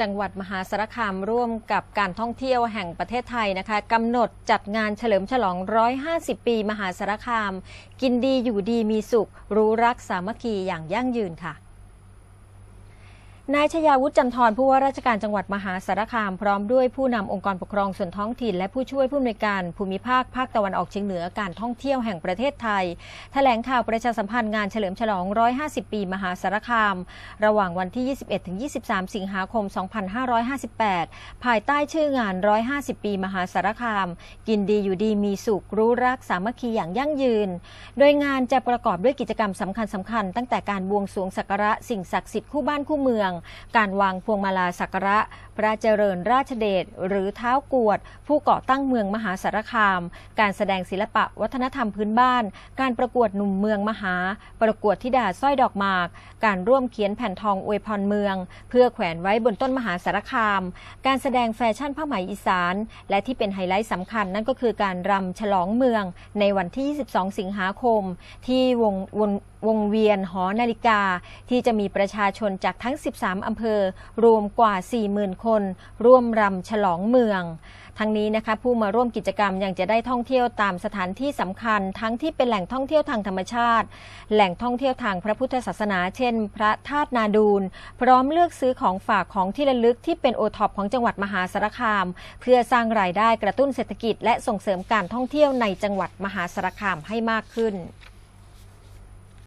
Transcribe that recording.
จังหวัดมหาสารคามร่วมกับการท่องเที่ยวแห่งประเทศไทยนะคะกำหนดจัดงานเฉลิมฉลอง 150 ปี มหาสารคาม กินดีอยู่ดีมีสุข รู้รักสามัคคีอย่างยั่งยืนค่ะ นายชยาวุฒิจันทร์ผู้ว่าราชการจังหวัดมหาสารคาม พร้อมด้วยผู้นำองค์กรปกครองส่วนท้องถิ่น และผู้ช่วยผู้อำนวยการภูมิภาคภาคตะวันออกเฉียงเหนือการท่องเที่ยวแห่งประเทศไทย แถลงข่าวประชาสัมพันธ์งานเฉลิมฉลอง 150 ปีมหาสารคาม ระหว่างวันที่ 21-23 สิงหาคม 2558 ภายใต้ชื่องาน 150 ปีมหาสารคาม กินดีอยู่ดีมีสุขรู้รักสามัคคีอย่างยั่งยืน โดยงานจะประกอบด้วยกิจกรรมสำคัญสำคัญๆตั้งแต่การบวงสรวงสักการะสิ่งศักดิ์สิทธิ์คู่บ้านคู่เมืองการวางพวงมาลาสักการะ พระเจริญราชเดชหรือเท้ากวด ผู้ก่อตั้งเมืองมหาสารคาม การแสดงศิลปะวัฒนธรรมพื้นบ้าน การประกวดหนุ่มเมืองมหา ประกวดธิดาสร้อยดอกหมาก การร่วมเขียนแผ่นทองอวยพรเมือง เพื่อแขวนไว้บนต้นมหาสารคาม การแสดงแฟชั่นผ้าไหมอีสาน และที่เป็นไฮไลท์สำคัญนั่นก็คือการรำฉลองเมืองในวันที่ 22 สิงหาคม ที่วงวงวงเวียนหอนาฬิกาที่จะมีประชาชนจากทั้ง 13อำเภอ รวมกว่า 40,000 คน ร่วมรำฉลองเมือง ทั้งนี้นะคะผู้มาร่วมกิจกรรมยังจะได้ท่องเที่ยวตามสถานที่สำคัญ ทั้งที่เป็นแหล่งท่องเที่ยวทางธรรมชาติ แหล่งท่องเที่ยวทางพระพุทธศาสนา เช่น พระธาตุนาดูลพร้อมเลือกซื้อของฝากของที่ระลึกที่เป็นโอท็อปของจังหวัดมหาสารคาม เพื่อสร้างรายได้กระตุ้นเศรษฐกิจ และส่งเสริมการท่องเที่ยวในจังหวัดมหาสารคามให้มากขึ้น